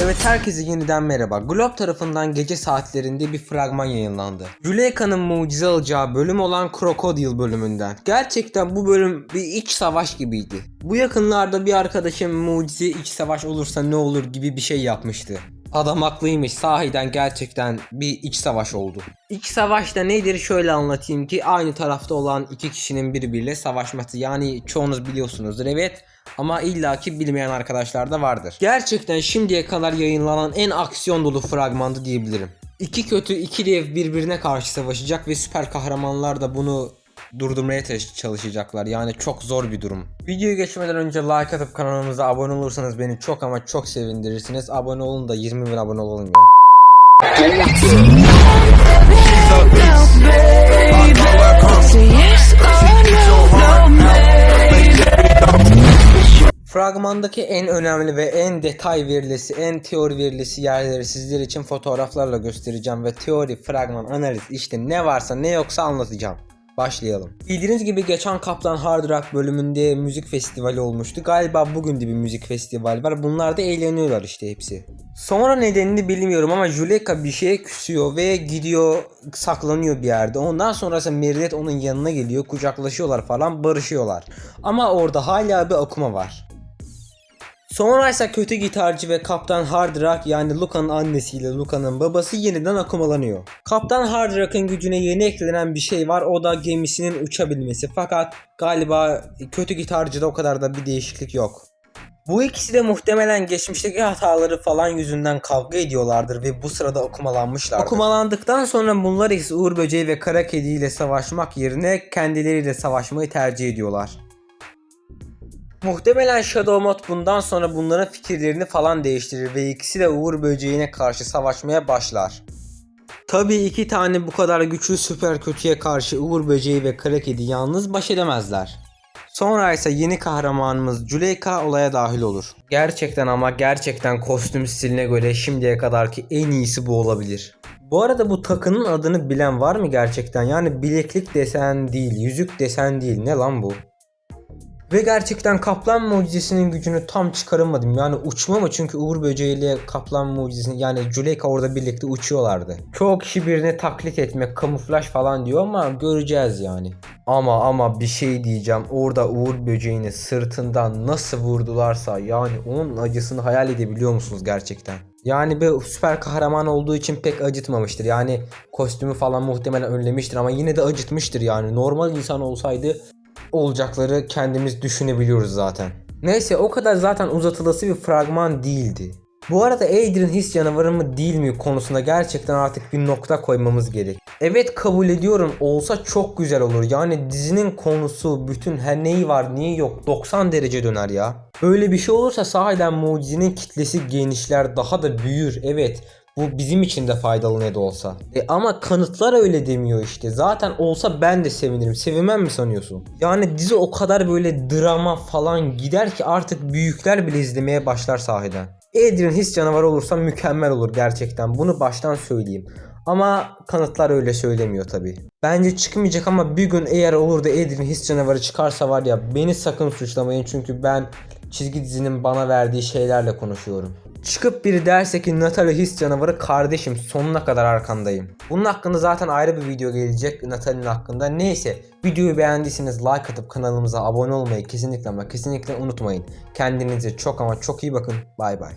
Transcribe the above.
Evet herkese yeniden merhaba. Globe tarafından gece saatlerinde bir fragman yayınlandı. Juleika'nın mucize alacağı bölüm olan Crocodile bölümünden. Gerçekten bu bölüm bir iç savaş gibiydi. Bu yakınlarda bir arkadaşım mucize iç savaş olursa ne olur gibi bir şey yapmıştı. Adam haklıymış sahiden gerçekten bir iç savaş oldu. İç savaşta nedir şöyle anlatayım ki aynı tarafta olan iki kişinin birbiriyle savaşması yani çoğunuz biliyorsunuzdur evet ama illaki bilmeyen arkadaşlar da vardır. Gerçekten şimdiye kadar yayınlanan en aksiyon dolu fragmandı diyebilirim. İki kötü iki dev birbirine karşı savaşacak ve süper kahramanlar da bunu durdurmaya çalışacaklar. Yani çok zor bir durum. Videoyu geçmeden önce like atıp kanalımıza abone olursanız beni çok ama çok sevindirirsiniz. Abone olun da 20 bin abone olalım ya. Fragmandaki en önemli ve en detay verilisi, en teori verilisi yerleri sizler için fotoğraflarla göstereceğim ve teori, fragman, analiz işte ne varsa ne yoksa anlatacağım. Başlayalım. Bildiğiniz gibi geçen Kaplan Hard Rock bölümünde müzik festivali olmuştu. Galiba bugün de bir müzik festivali var. Bunlar da eğleniyorlar işte hepsi. Sonra nedenini bilmiyorum ama Juleka bir şeye küsüyor ve gidiyor saklanıyor bir yerde. Ondan sonrası Merinet onun yanına geliyor. Kucaklaşıyorlar falan barışıyorlar. Ama orada hala bir akuma var. Sonra ise kötü gitarcı ve Kaptan Hard Rock yani Luka'nın annesiyle Luka'nın babası yeniden akumalanıyor. Kaptan Hard Rock'ın gücüne yeni eklenen bir şey var o da gemisinin uçabilmesi fakat galiba kötü gitarcıda o kadar da bir değişiklik yok. Bu ikisi de muhtemelen geçmişteki hataları falan yüzünden kavga ediyorlardır ve bu sırada akumalanmışlardır. Akumalandıktan sonra bunlar ise Uğur Böceği ve Kara Kedi ile savaşmak yerine kendileriyle savaşmayı tercih ediyorlar. Muhtemelen Shadow bundan sonra bunların fikirlerini falan değiştirir ve ikisi de Uğur Böceği'ne karşı savaşmaya başlar. Tabii iki tane bu kadar güçlü süper kötüye karşı Uğur Böceği ve Kara yalnız baş edemezler. Sonra ise yeni kahramanımız Juleyka olaya dahil olur. Gerçekten ama gerçekten kostüm stiline göre şimdiye kadarki en iyisi bu olabilir. Bu arada bu takının adını bilen var mı gerçekten? Yani bileklik desen değil, yüzük desen değil. Ne lan bu? Ve gerçekten kaplan mucizesinin gücünü tam çıkaramadım. Yani uçma mı? Çünkü Uğur Böceği ile kaplan mucizesini yani Juleyka orada birlikte uçuyorlardı. Çoğu kişi birini taklit etmek, kamuflaj falan diyor ama göreceğiz yani. Ama ama bir şey diyeceğim. Orada Uğur Böceği'ni sırtından nasıl vurdularsa yani onun acısını hayal edebiliyor musunuz gerçekten? Yani bir süper kahraman olduğu için pek acıtmamıştır. Yani kostümü falan muhtemelen önlemiştir ama yine de acıtmıştır yani. Normal insan olsaydı olacakları kendimiz düşünebiliyoruz zaten. Neyse o kadar zaten uzatılası bir fragman değildi. Bu arada Adrian his canavarı mı değil mi konusunda gerçekten artık bir nokta koymamız gerek. Evet kabul ediyorum olsa çok güzel olur. Yani dizinin konusu bütün her neyi var neyi yok 90 derece döner ya. Böyle bir şey olursa sahiden mucizenin kitlesi genişler daha da büyür evet. Bu bizim için de faydalı ne de olsa. E ama kanıtlar öyle demiyor işte. Zaten olsa ben de sevinirim. Sevinmem mi sanıyorsun? Yani dizi o kadar böyle drama falan gider ki artık büyükler bile izlemeye başlar sahiden. Adrian his canavarı olursa mükemmel olur gerçekten. Bunu baştan söyleyeyim. Ama kanıtlar öyle söylemiyor tabi. Bence çıkmayacak ama bir gün eğer olur da Adrian his canavarı çıkarsa var ya beni sakın suçlamayın çünkü ben çizgi dizinin bana verdiği şeylerle konuşuyorum. Çıkıp biri derse ki Natalie his canavarı kardeşim sonuna kadar arkandayım. Bunun hakkında zaten ayrı bir video gelecek Natalie'nin hakkında. Neyse videoyu beğendiyseniz like atıp kanalımıza abone olmayı kesinlikle ama kesinlikle unutmayın. Kendinize çok ama çok iyi bakın. Bay bay.